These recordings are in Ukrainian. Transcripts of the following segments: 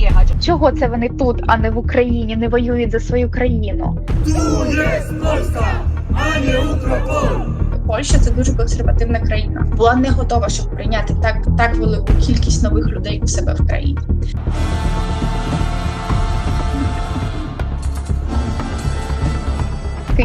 jechać. Чого це вони тут, а не в Україні, не воюють за свою країну? Польща це дуже консервативна країна. Була не готова, щоб прийняти так, так велику кількість нових людей у себе в країні.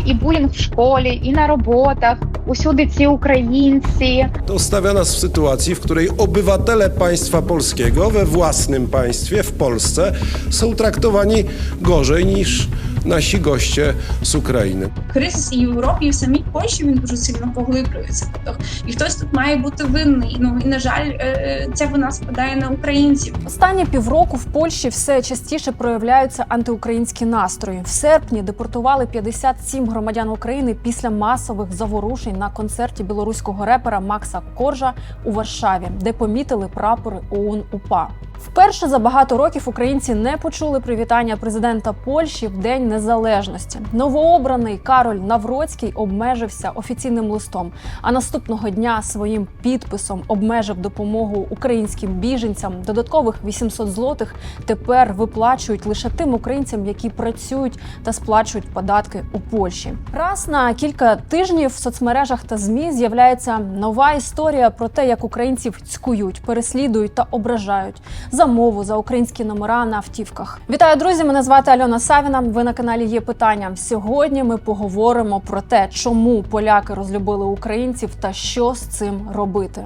І булінг в szkole, і на роботах. Усюди ці українці. To stawia nas w sytuacji, w której obywatele państwa polskiego we własnym państwie, w Polsce, są traktowani gorzej niż nasi goście z Ukrainy. Кризис і в Європі, і в самій Польщі він дуже сильно поглиблюється. Тобто, і хтось тут має бути винний. Ну і на жаль, е, ця вина спадає на українців. Останні півроку в Польщі все частіше проявляються антиукраїнські настрої. В серпні депортували 57 громадян України після масових заворушень на концерті білоруського репера Макса Коржа у Варшаві, де помітили прапори ОУН УПА. Вперше за багато років українці не почули привітання президента Польщі в День Незалежності. Новообраний Кароль Навроцький обмежився офіційним листом, а наступного дня своїм підписом обмежив допомогу українським біженцям. Додаткових 800 злотих тепер виплачують лише тим українцям, які працюють та сплачують податки у Польщі. Раз на кілька тижнів в соцмережах та змі з'являється нова історія про те, як українців цькують, переслідують та ображають за мову за українські номера на автівках. Вітаю, друзі! Мене звати Альона Савіна. Ви на каналі є питання. Сьогодні ми поговоримо про те, чому поляки розлюбили українців та що з цим робити.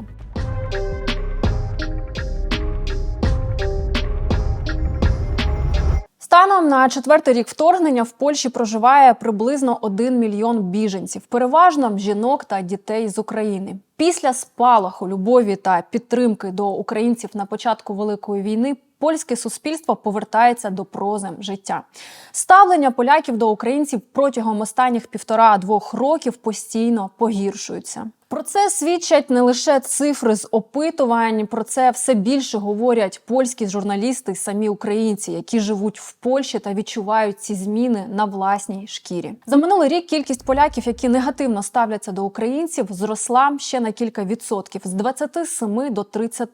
Станом на четвертий рік вторгнення в Польщі проживає приблизно 1 мільйон біженців, переважно жінок та дітей з України. Після спалаху любові та підтримки до українців на початку великої війни. Польське суспільство повертається до прози життя. Ставлення поляків до українців протягом останніх півтора-двох років постійно погіршується. Про це свідчать не лише цифри з опитувань. Про це все більше говорять польські журналісти, самі українці, які живуть в Польщі та відчувають ці зміни на власній шкірі. За минулий рік кількість поляків, які негативно ставляться до українців, зросла ще на кілька відсотків з 27 до 30.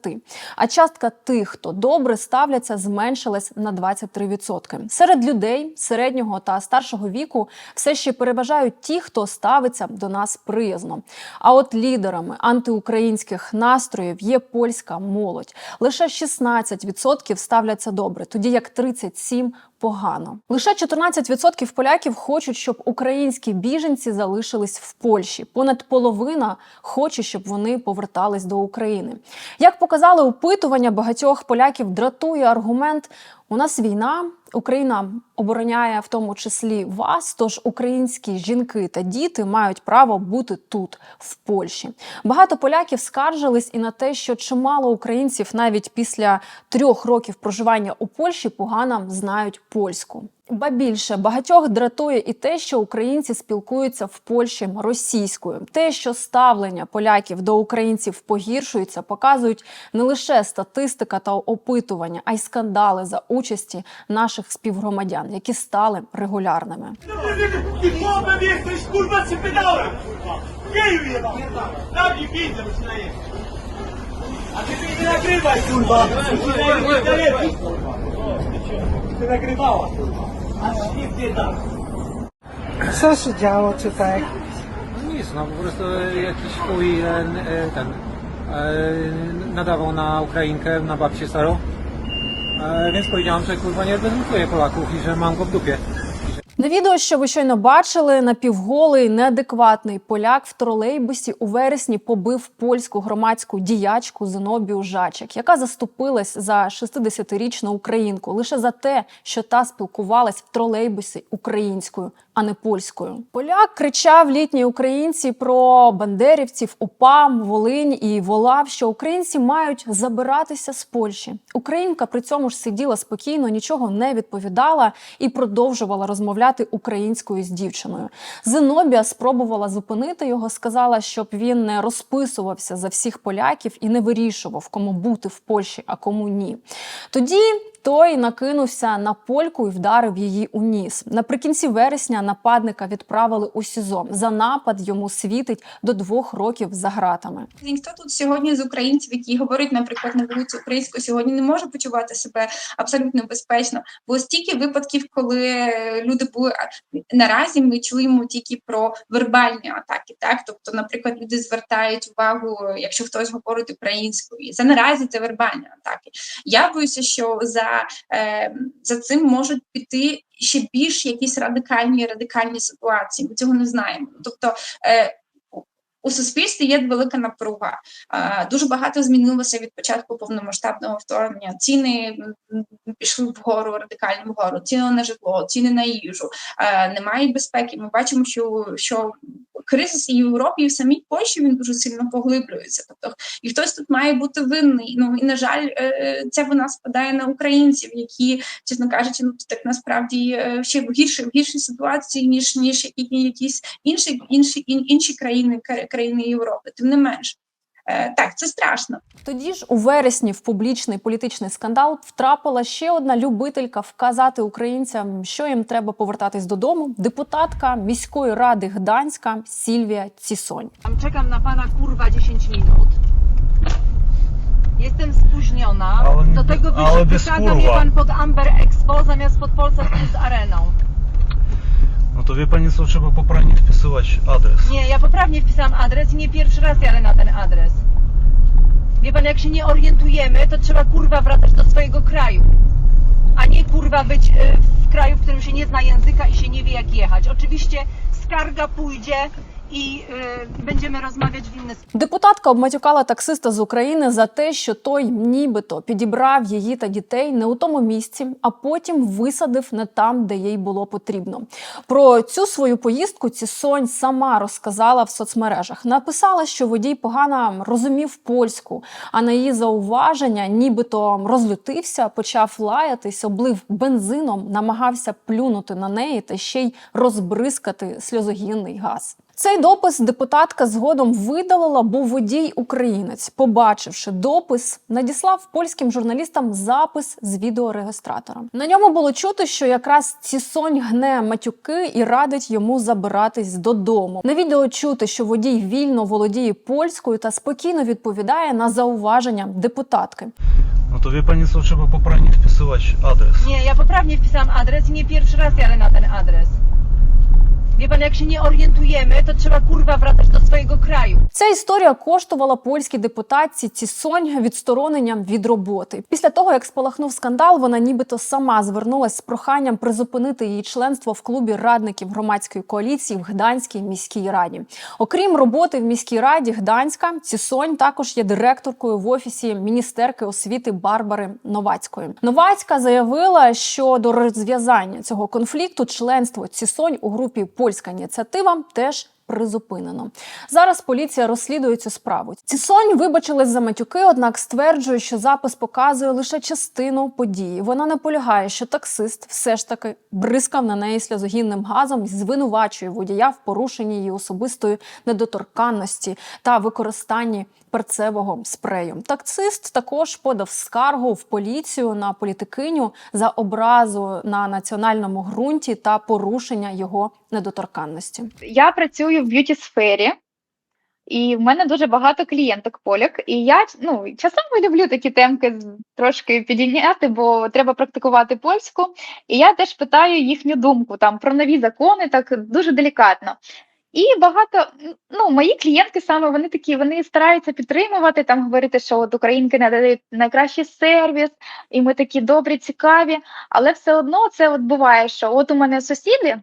А частка тих, хто добре ставляться, зменшилась на 23%. Серед людей середнього та старшого віку все ще переважають ті, хто ставиться до нас приязно. А от лідерами антиукраїнських настроїв є польська молодь. Лише 16% ставляться добре, тоді як 37% погано. Лише 14% поляків хочуть, щоб українські біженці залишились в Польщі. Понад половина хоче, щоб вони повертались до України. Як показали опитування, багатьох поляків дратує аргумент: у нас війна, Україна обороняє в тому числі вас. Тож українські жінки та діти мають право бути тут, в Польщі. Багато поляків скаржились і на те, що чимало українців навіть після трьох років проживання у Польщі погано знають польську. Ба більше багатьох дратує і те, що українці спілкуються в Польщі російською. Те, що ставлення поляків до українців погіршується, показують не лише статистика та опитування, а й скандали за участі наших співгромадян, які стали регулярними. Ty chłopem jesteś, kurwa, czy pedałem? Geju Co się działo, czy tak? No nic, no po prostu jakiś chuj e, e, ten e, nadawał na Ukrainkę, na babcię Saro, więc powiedziałam, że kurwa nie reprezentuję Polaków i że mam go w dupie. На відео, що ви щойно бачили, напівголий неадекватний поляк в тролейбусі у вересні побив польську громадську діячку Зенобію Жачик, яка заступилась за 60-річну українку. Лише за те, що та спілкувалась в тролейбусі українською, а не польською. Поляк кричав літній українці про бандерівців, УПА, Волинь і волав, що українці мають забиратися з Польщі. Українка при цьому ж сиділа спокійно, нічого не відповідала і продовжувала розмовляти українською з дівчиною. Зенобія спробувала зупинити його, сказала, щоб він не розписувався за всіх поляків і не вирішував, кому бути в Польщі, а кому ні. Тоді той накинувся на польку і вдарив її у ніс. Наприкінці вересня нападника відправили у СІЗО. За напад йому світить до двох років за ґратами. Ніхто тут сьогодні з українців, які говорять, наприклад, на вулиці українською, сьогодні не може почувати себе абсолютно безпечно. Бо стільки випадків, коли люди були наразі, ми чуємо тільки про вербальні атаки. Так, тобто, наприклад, люди звертають увагу, якщо хтось говорить українською. Це наразі це вербальні атаки. Я боюся, що за, е, за цим можуть піти ще більш якісь радикальні радикальні ситуації. Ми цього не знаємо. Тобто. Е, у суспільстві є велика напруга. Е, Дуже багато змінилося від початку повномасштабного вторгнення. Ціни пішли вгору, радикально вгору, ціни на житло, ціни на їжу. Е, Немає безпеки. Ми бачимо, що, що кризис і в Європі, і в самій Польщі він дуже сильно поглиблюється. Тобто, і хтось тут має бути винний. Ну і на жаль, це ця вина спадає на українців, які, чесно кажучи, ну так насправді е, ще в гіршій в гіршій ситуації ніж ніж які- якісь інші інші ін- інші країни кра- країни Європи. Тим не менш, так це страшно. Тоді ж у вересні в публічний політичний скандал втрапила ще одна любителька вказати українцям, що їм треба повертатись додому. Депутатка міської ради Гданська Сільвія Цісонь. Czekam na pana kurwa 10 minut. Jestem spóźniona. Ale Do tego kurwa. pan pod Amber Expo zamiast pod Polsat Plus Areną. No to wie pani co, trzeba poprawnie wpisywać adres. Nie, ja poprawnie wpisałam adres i nie pierwszy raz jadę na ten adres. Wie pan, jak się nie orientujemy, to trzeba kurwa wracać do swojego kraju. A nie kurwa być y, w kraju, w którym się nie zna języka i się nie wie jak jechać. Oczywiście skarga pójdzie i y, będziemy rozmawiać w inny. Депутатка обматюкала таксиста з України за те, що той нібито підібрав її та дітей не у тому місці, а потім висадив не там, де їй було потрібно. Про цю свою поїздку Цісонь сама розказала в соцмережах. Написала, що водій погано розумів польську, а на її зауваження, нібито розлютився, почав лаятись, облив бензином, намагався плюнути на неї та ще й розбризкати сльозогінний газ. Цей допис депутатка згодом видалила, бо водій українець, побачивши допис, надіслав польським журналістам запис з відеореєстратора. На ньому було чути, що якраз Цісонь гне матюки і радить йому забиратись додому. На відео чути, що водій вільно володіє польською та спокійно відповідає на зауваження депутатки. Pani co, trzeba poprawnie wpisywać adres. Nie, ja poprawnie wpisałam adres i nie pierwszy raz jadę na ten adres. Wie pan, jak się nie orientujemy, to trzeba kurwa wracać do swojego kraju. Ця історія коштувала польській депутатці Цісонь відстороненням від роботи. Після того, як спалахнув скандал, вона нібито сама звернулася з проханням призупинити її членство в клубі радників громадської коаліції в Гданській міській раді. Окрім роботи в міській раді Гданська, Цісонь також є директоркою в офісі міністерки освіти Барбари Новацької. Новацька заявила, що до розв'язання цього конфлікту членство Цісонь у групі Польська ініціатива теж призупинено. Зараз поліція розслідує цю справу. Цісонь вибачилась за матюки, однак стверджує, що запис показує лише частину події. Вона наполягає, що таксист все ж таки бризкав на неї сльозогінним газом і звинувачує водія в порушенні її особистої недоторканності та використанні перцевого спрею. Таксист також подав скаргу в поліцію на політикиню за образу на національному ґрунті та порушення його недоторканності. Я працюю в б'юті сфері, і в мене дуже багато клієнток поляк. І я ну, часами люблю такі темки трошки підійняти, бо треба практикувати польську. І я теж питаю їхню думку там про нові закони, так дуже делікатно. І багато ну, мої клієнтки саме вони такі, вони стараються підтримувати, там говорити, що от українки надають найкращий сервіс, і ми такі добрі, цікаві. Але все одно це от буває, що от у мене сусіди,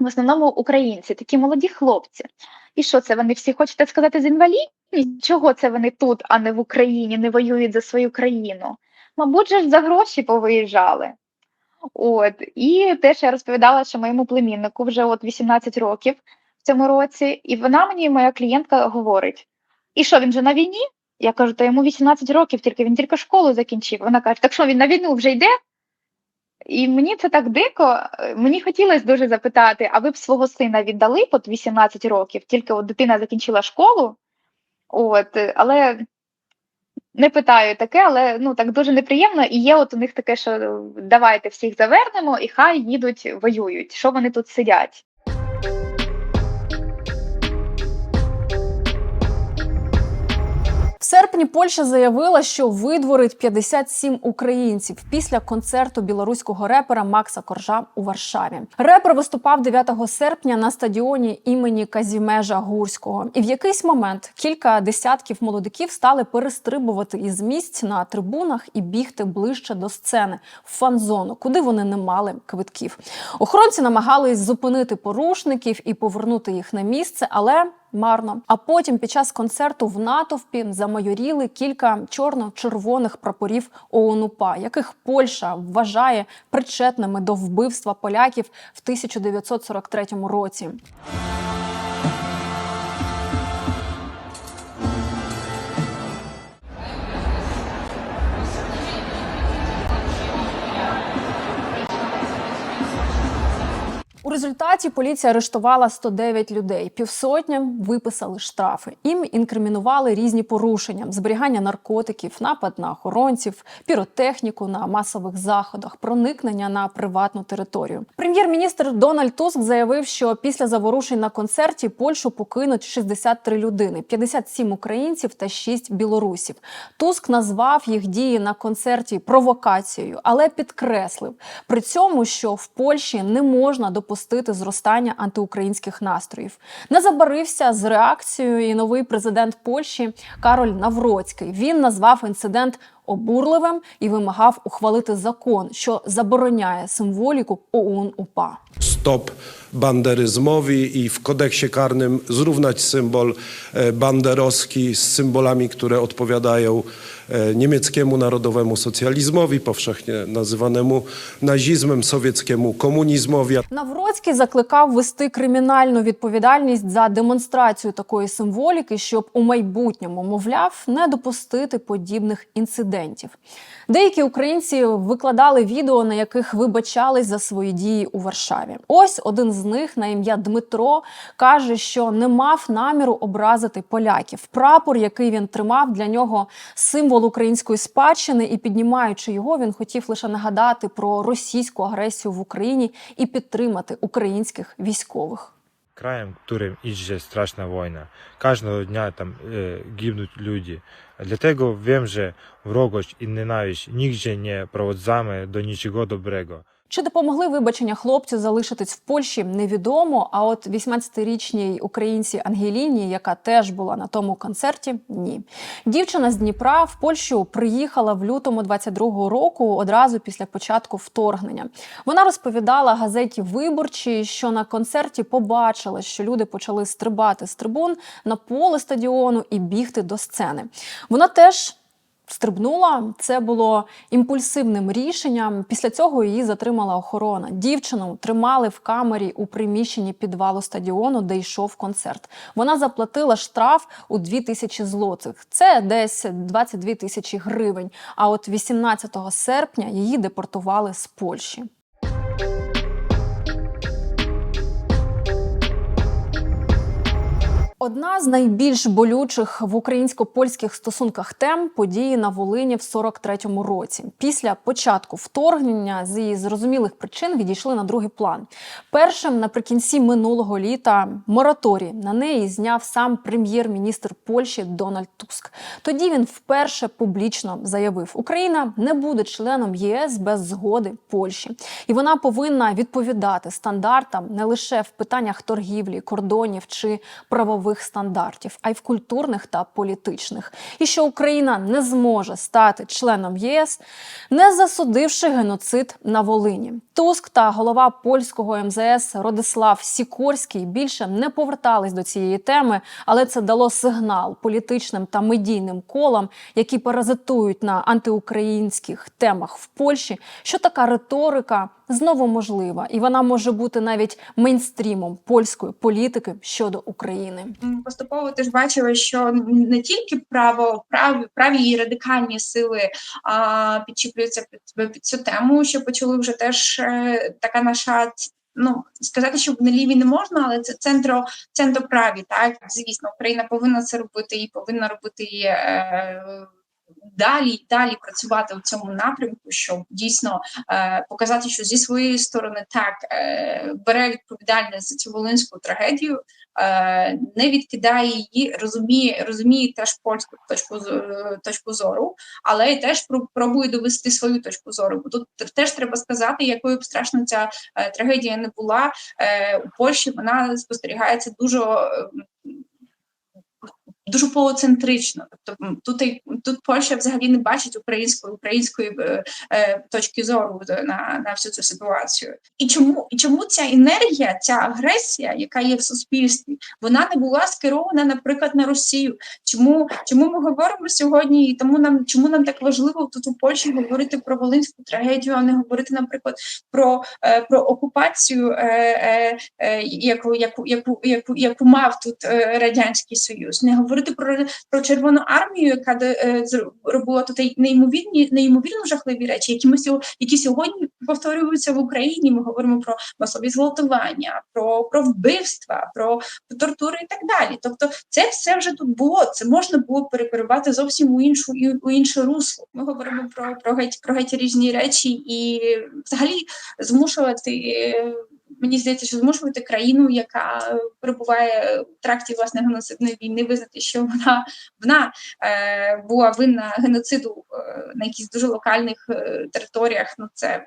в основному українці, такі молоді хлопці. І що це вони всі хочете сказати з інвалідністю? Чого це вони тут, а не в Україні, не воюють за свою країну? Мабуть, же ж за гроші повиїжджали. От і теж я розповідала, що моєму племіннику вже от 18 років в цьому році, і вона мені, моя клієнтка, говорить: і що він же на війні? Я кажу, та йому 18 років, тільки він тільки школу закінчив. Вона каже: так що він на війну вже йде? І мені це так дико. е, Мені хотілося дуже запитати: а ви б свого сина віддали по 18 років, тільки от дитина закінчила школу? От, е, але не питаю таке, але ну так дуже неприємно. І є от у них таке, що давайте всіх завернемо, і хай їдуть воюють. Що вони тут сидять? Серпні Польща заявила, що видворить 57 українців після концерту білоруського репера Макса Коржа у Варшаві. Репер виступав 9 серпня на стадіоні імені Казімежа Гурського. І в якийсь момент кілька десятків молодиків стали перестрибувати із місць на трибунах і бігти ближче до сцени в фан-зону, куди вони не мали квитків. Охоронці намагались зупинити порушників і повернути їх на місце, але марно. А потім під час концерту в натовпі замайоріли кілька чорно-червоних прапорів ООН-УПА, яких Польща вважає причетними до вбивства поляків в 1943 році. Результаті поліція арештувала 109 людей. Півсотня виписали штрафи. Їм інкримінували різні порушення: зберігання наркотиків, напад на охоронців, піротехніку на масових заходах, проникнення на приватну територію. Прем'єр-міністр Дональд Туск заявив, що після заворушень на концерті Польщу покинуть 63 людини, 57 українців та 6 білорусів. Туск назвав їх дії на концерті провокацією, але підкреслив при цьому, що в Польщі не можна допустити зростання антиукраїнських настроїв. Не забарився з реакцією і новий президент Польщі Кароль Навроцький. Він назвав інцидент обурливим і вимагав ухвалити закон, що забороняє символіку ОУН УПА. Stop banderyzmowi i w kodeksie karnym zrównać symbol e, banderowski z symbolami, które odpowiadają e, niemieckiemu narodowemu socjalizmowi, powszechnie nazywanemu nazizmem, sowieckiemu komunizmowi. Навроцький закликав вести кримінальну відповідальність за демонстрацію такої символіки, щоб у майбутньому, мовляв, не допустити подібних інцидентів. Деякі українці викладали відео, на яких вибачались за свої дії у Варшаві. Ось один з них на ім'я Дмитро каже, що не мав наміру образити поляків. Прапор, який він тримав, для нього символ української спадщини, і піднімаючи його, він хотів лише нагадати про російську агресію в Україні і підтримати українських військових. Krajem, w którym idzie straszna wojna. Każdego dnia tam e, giną ludzie. Dlatego wiem, że wrogość i nienawiść nigdzie nie prowadzamy do niczego dobrego. Чи допомогли вибачення хлопцю залишитись в Польщі, невідомо. А от 18-річній українці Ангеліні, яка теж була на тому концерті, ні. Дівчина з Дніпра в Польщу приїхала в лютому 22-го року, одразу після початку вторгнення. Вона розповідала газеті Виборчі, що на концерті побачила, що люди почали стрибати з трибун на поле стадіону і бігти до сцени. Вона теж стрибнула. Це було імпульсивним рішенням. Після цього її затримала охорона. Дівчину тримали в камері у приміщенні підвалу стадіону, де йшов концерт. Вона заплатила штраф у 2 тисячі злотих. Це десь 22 тисячі гривень. А от 18 серпня її депортували з Польщі. Одна з найбільш болючих в українсько-польських стосунках тем події на Волині в 43-му році. Після початку вторгнення з її зрозумілих причин відійшли на другий план. Першим наприкінці минулого літа мораторій на неї зняв сам прем'єр-міністр Польщі Дональд Туск. Тоді він вперше публічно заявив: Україна не буде членом ЄС без згоди Польщі, і вона повинна відповідати стандартам не лише в питаннях торгівлі, кордонів чи правових стандартів, а й в культурних та політичних. І що Україна не зможе стати членом ЄС, не засудивши геноцид на Волині. Туск та голова польського МЗС Родислав Сікорський більше не повертались до цієї теми, але це дало сигнал політичним та медійним колам, які паразитують на антиукраїнських темах в Польщі, що така риторика знову можлива, і вона може бути навіть мейнстрімом польської політики щодо України. Поступово ти ж бачила, що не тільки право, праві, праві і радикальні сили а, підчіплюються під, під цю тему, що почали вже теж е, така наша. Ну, сказати, що вони ліві не можна, але це центро, центроправі, так звісно, Україна повинна це робити і повинна робити е, далі далі працювати у цьому напрямку, щоб дійсно е, показати, що зі своєї сторони так е, бере відповідальність за цю волинську трагедію, е, не відкидає її, розуміє, розуміє теж польську точку е, точку зору, але й теж проб- пробує довести свою точку зору. Бо тут теж треба сказати, якою б страшно ця е, трагедія не була е, у Польщі. Вона спостерігається дуже. Дуже полуцентрично, тобто тут тут Польща взагалі не бачить української української е, е, точки зору на, на всю цю ситуацію. І чому і чому ця енергія, ця агресія, яка є в суспільстві, вона не була скерована, наприклад, на Росію? Чому чому ми говоримо сьогодні? І тому нам чому нам так важливо тут у Польщі говорити про волинську трагедію, а не говорити, наприклад, про, е, про окупацію, е, е, е, яку, яку, яку, яку, яку мав тут е, радянський союз, не говорити про, про червону армію, яка е, робила тут неймовірні, неймовірно жахливі речі, які ми які сьогодні повторюються в Україні. Ми говоримо про масові зґвалтування, про, про вбивства, про тортури і так далі. Тобто, це все вже тут було. Це можна було перекерувати зовсім у іншу і у інше русло. Ми говоримо про, про геть про геть різні речі, і взагалі змушувати. Е, Мені здається, що змушувати країну, яка перебуває в тракті власне геноцидної війни, визнати, що вона вона е, була винна геноциду е, на якихось дуже локальних е, територіях. Ну це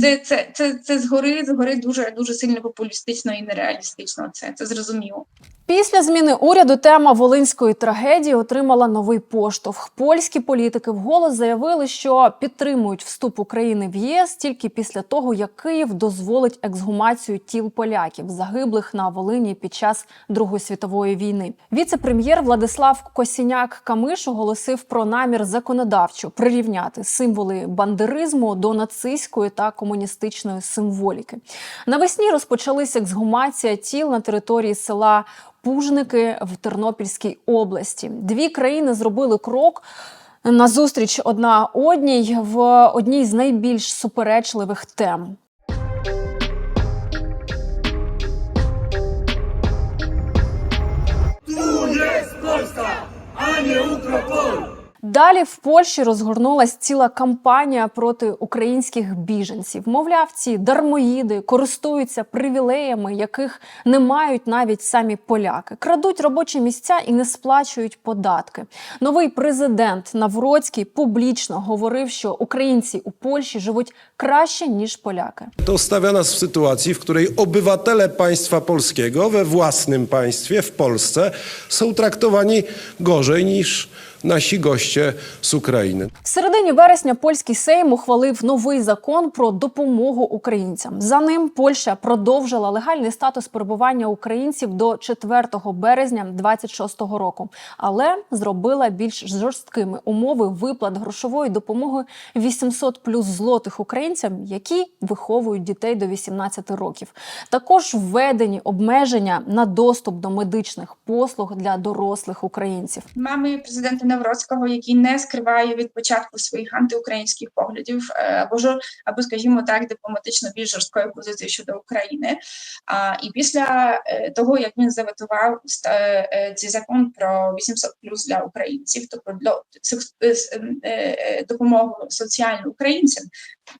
це, це, це, це згори, згори дуже дуже сильно популістично і нереалістично. Це, це зрозуміло. Після зміни уряду тема волинської трагедії отримала новий поштовх. Польські політики вголос заявили, що підтримують вступ України в ЄС тільки після того, як Київ дозволить ексгумацію тіл поляків, загиблих на Волині під час Другої світової війни. Віце-прем'єр Владислав Косіняк Камиш оголосив про намір законодавчо прирівняти символи бандеризму до нацистської та комуністичної символіки. Навесні розпочалися ексгумація тіл на території села Пужники в Тернопільській області. Дві країни зробили крок. Назустріч одна одній в одній з найбільш суперечливих тем. Tu jest Polska, a nie Ukropol! Далі в Польщі розгорнулась ціла кампанія проти українських біженців. Мовляв, ці дармоїди користуються привілеями, яких не мають навіть самі поляки, крадуть робочі місця і не сплачують податки. Новий президент Навроцький публічно говорив, що українці у Польщі живуть краще ніж поляки. To stawia nas w sytuacji, w której obywatele państwa polskiego we własnym państwie, w Polsce, są traktowani gorzej niż nasi goście z Ukrainy. В середині вересня польський сейм ухвалив новий закон про допомогу українцям. За ним Польща продовжила легальний статус перебування українців до 4 березня 2026 року, але зробила більш жорсткими умови виплат грошової допомоги 800 плюс злотих українцям, які виховують дітей до 18 років. Також введені обмеження на доступ до медичних послуг для дорослих українців. Mamy президента Навроцького, який не скриває від початку своїх антиукраїнських поглядів, е, або жор, або, скажімо так, дипломатично більш жорсткої позиції щодо України. А і після е, того, як він заветував е, цей закон про 800 плюс для українців, тобто для допомогу соціальну українцям,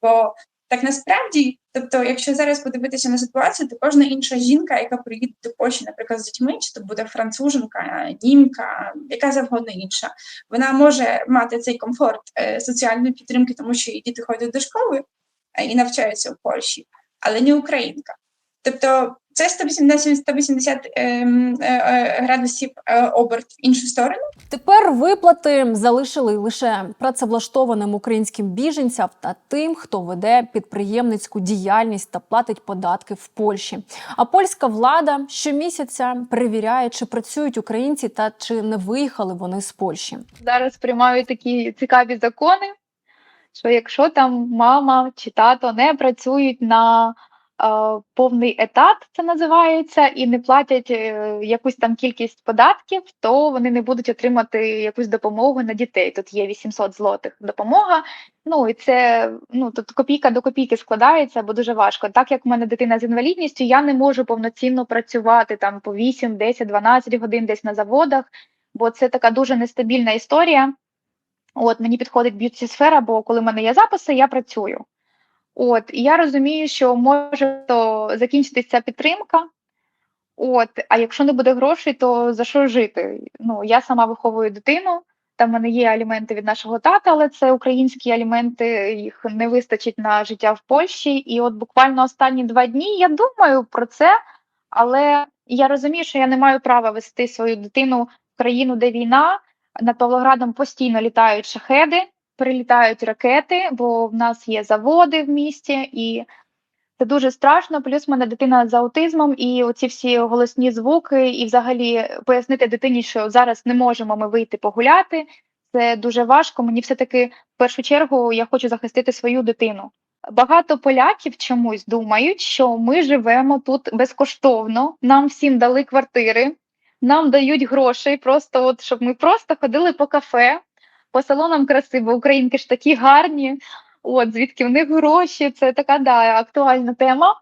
бо так насправді, тобто, якщо зараз подивитися на ситуацію, то кожна інша жінка, яка приїде до Польщі, наприклад, з дітьми, чи то буде француженка, німка, яка завгодно інша, вона може мати цей комфорт е, соціальної підтримки, тому що її діти ходять до школи е, і навчаються в Польщі, але не українка. Тобто це 180, 180 ем, е, е, градусів е, оберт в іншу сторону. Тепер виплати залишили лише працевлаштованим українським біженцям та тим, хто веде підприємницьку діяльність та платить податки в Польщі. А польська влада щомісяця перевіряє, чи працюють українці та чи не виїхали вони з Польщі. Зараз приймають такі цікаві закони, що якщо там мама чи тато не працюють на повний етат, це називається, і не платять е, якусь там кількість податків, то вони не будуть отримати якусь допомогу на дітей. Тут є 800 злотих допомога. Ну і це ну тут копійка до копійки складається, бо дуже важко. Так як в мене дитина з інвалідністю, я не можу повноцінно працювати там по 8, 10, 12 годин десь на заводах. бо це така дуже нестабільна історія. От мені підходить б'юті сфера, бо коли в мене є записи, я працюю. От, і я розумію, що може то закінчитися підтримка. От, а якщо не буде грошей, то за що жити? Ну, я сама виховую дитину. Там в мене є аліменти від нашого тата, але це українські аліменти, їх не вистачить на життя в Польщі. І от буквально останні два дні я думаю про це, але я розумію, що я не маю права вести свою дитину в країну, де війна. Над Павлоградом постійно літають шахеди, прилітають ракети, бо в нас є заводи в місті, і це дуже страшно. Плюс в мене дитина з аутизмом, і оці всі голосні звуки, і взагалі пояснити дитині, що зараз не можемо ми вийти погуляти. Це дуже важко. Мені все-таки в першу чергу я хочу захистити свою дитину. Багато поляків чомусь думають, що ми живемо тут безкоштовно. Нам всім дали квартири, нам дають грошей, просто от щоб ми просто ходили по кафе, по салонам краси, бо українки ж такі гарні. От звідки в них гроші, це така да, актуальна тема.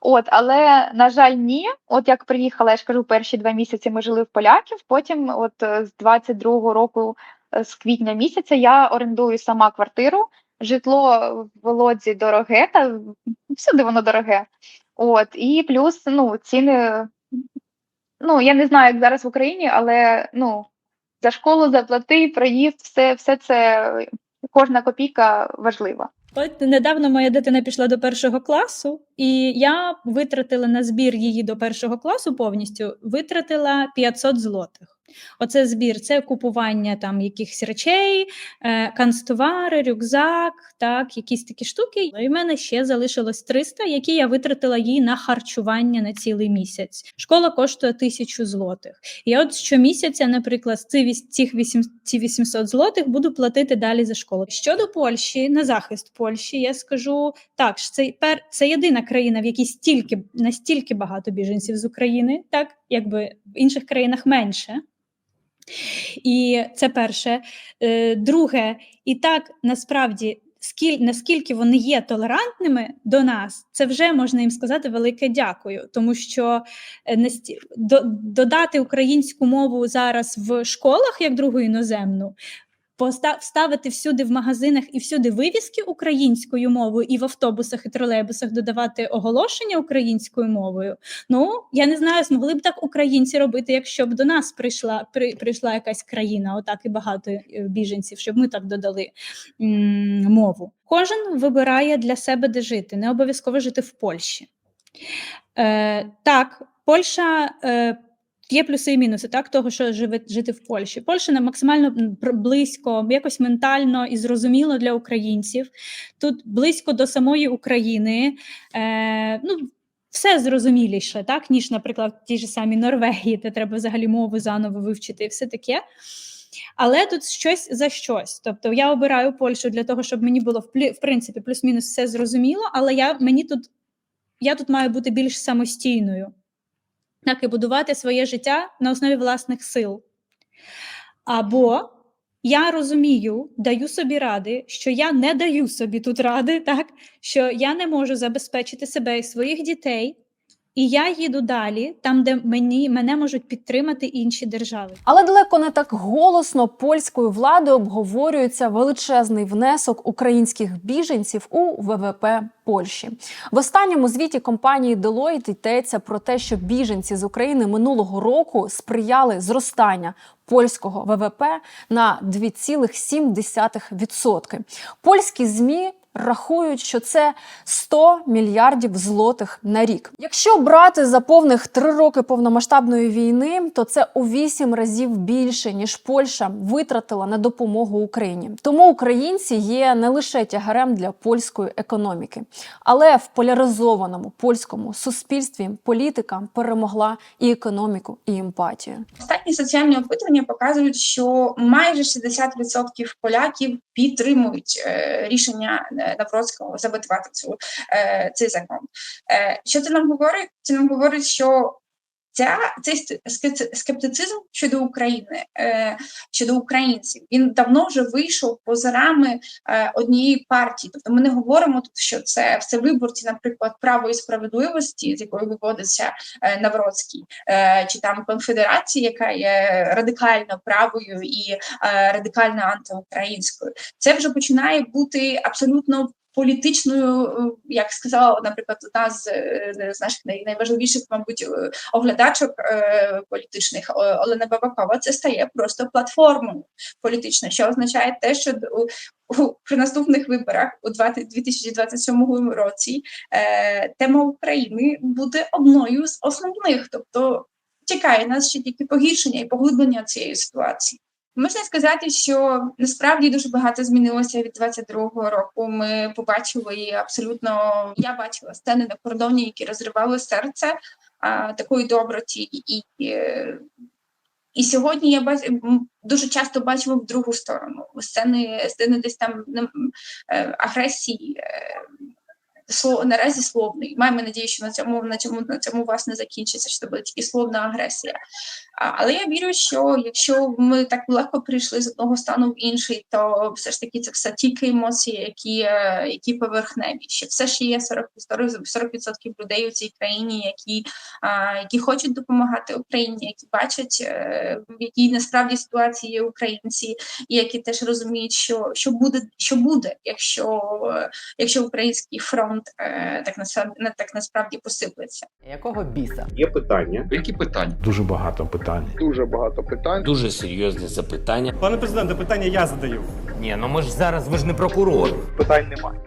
От, але на жаль, ні. От як приїхала, я ж кажу, перші два місяці ми жили в поляків. Потім, от з 22-го року, е, з квітня місяця, я орендую сама квартиру. Житло в Лодзі дороге, та всюди воно дороге. От, і плюс ну, ціни. Ну, я не знаю, як зараз в Україні, але ну, за школу заплати, проїзд, все, все це кожна копійка важлива. От недавно моя дитина пішла до першого класу, і я витратила на збір її до першого класу повністю витратила 500 злотих. Оце збір, це купування там якихось речей, е, канцтовари, рюкзак, так, якісь такі штуки. І в мене ще залишилось 300, які я витратила їй на харчування на цілий місяць. Школа коштує 1000 злотих. І от щомісяця, наприклад, цих віс- цих ці 800 злотих буду платити далі за школу. Щодо Польщі, на захист Польщі, я скажу так, це це єдина країна, в якій стільки настільки багато біженців з України, так якби в інших країнах менше. І це перше. Е, Друге, і так насправді. Скіль, наскільки вони є толерантними до нас, це вже можна їм сказати велике дякую, тому що е, додати українську мову зараз в школах як другу іноземну, вставити всюди в магазинах і всюди вивіски українською мовою, і в автобусах і тролейбусах додавати оголошення українською мовою. Ну я не знаю, змогли б так українці робити, якщо б до нас прийшла при, прийшла якась країна, отак і багато е, біженців, щоб ми так додали м, мову. Кожен вибирає для себе де жити, не обов'язково жити в Польщі. Е, так, Польща. Е, Є плюси і мінуси так, того, що живе, жити в Польщі. Польща не максимально близько, якось ментально і зрозуміло для українців. Тут близько до самої України. Е, ну, все зрозуміліше, так, ніж, наприклад, в тій ж самій Норвегії, де треба взагалі мову заново вивчити і все таке. Але тут щось за щось. Тобто я обираю Польщу для того, щоб мені було в принципі плюс-мінус все зрозуміло, але я, мені тут, я тут маю бути більш самостійною так, і будувати своє життя на основі власних сил. Або я розумію, даю собі ради, що я не даю собі тут ради, так, що я не можу забезпечити себе і своїх дітей, і я їду далі, там, де мені, мене можуть підтримати інші держави. Але далеко не так голосно польською владою обговорюється величезний внесок українських біженців у ВВП Польщі. В останньому звіті компанії Deloitte йдеться про те, що біженці з України минулого року сприяли зростанню польського ВВП на 2,7%. Польські змі рахують, що це 100 мільярдів злотих на рік. Якщо брати за повних три роки повномасштабної війни, то це у вісім разів більше ніж Польща витратила на допомогу Україні. Тому українці є не лише тягарем для польської економіки, але в поляризованому польському суспільстві політика перемогла і економіку, і емпатію. Останні соціальні опитування показують, що майже 60% поляків підтримують е, рішення е, Навроцького забитувати цю е, цей закон. Е, що це нам говорить? Це нам говорить, що ця цей скептицизм щодо України, е, щодо українців, він давно вже вийшов поза рами е, однієї партії. Тобто, ми не говоримо тут, що це все виборці, наприклад, право і справедливості, з якої виводиться е, Навроцький, чи там конфедерації, яка є радикально правою і радикально антиукраїнською. Це вже починає бути абсолютно. Політичною, е, як сказала, наприклад, одна з, е, з наших найважливіших, мабуть, е, оглядачок політичних Олена Бабакова, це стає просто платформою політичною, що означає те, що у, при наступних виборах у 20, 2027 році е, тема України буде одною з основних, тобто чекає нас ще тільки погіршення і поглиблення цієї ситуації. Можна сказати, що насправді дуже багато змінилося від 22-го року. Ми побачили абсолютно я бачила сцени на кордоні, які розривали серце а, такої доброті, і, і, е, сьогодні я бач, дуже часто бачила в другу сторону сцени, сцени десь там е, агресії. е, Слово наразі словний. Маємо надію, що на цьому на цьому на цьому власне закінчиться, що це тільки словна агресія. Але я вірю, що якщо ми так легко прийшли з одного стану в інший, то все ж таки це все тільки емоції, які, е, які поверхневі. Що все ще є 40%, 40% людей у цій країні, які, які хочуть допомагати Україні, які бачать, е, в якій насправді ситуації є українці, і які теж розуміють, що, що буде, що буде, якщо, якщо український фронт е, так насправді так насправді посиплеться. Якого біса? Є питання. Які питання? Дуже багато питань. Дуже багато питань. Дуже серйозні запитання. Пане президенте, питання я задаю. Ні, ну ми ж зараз ви ж не прокурор. Питань немає.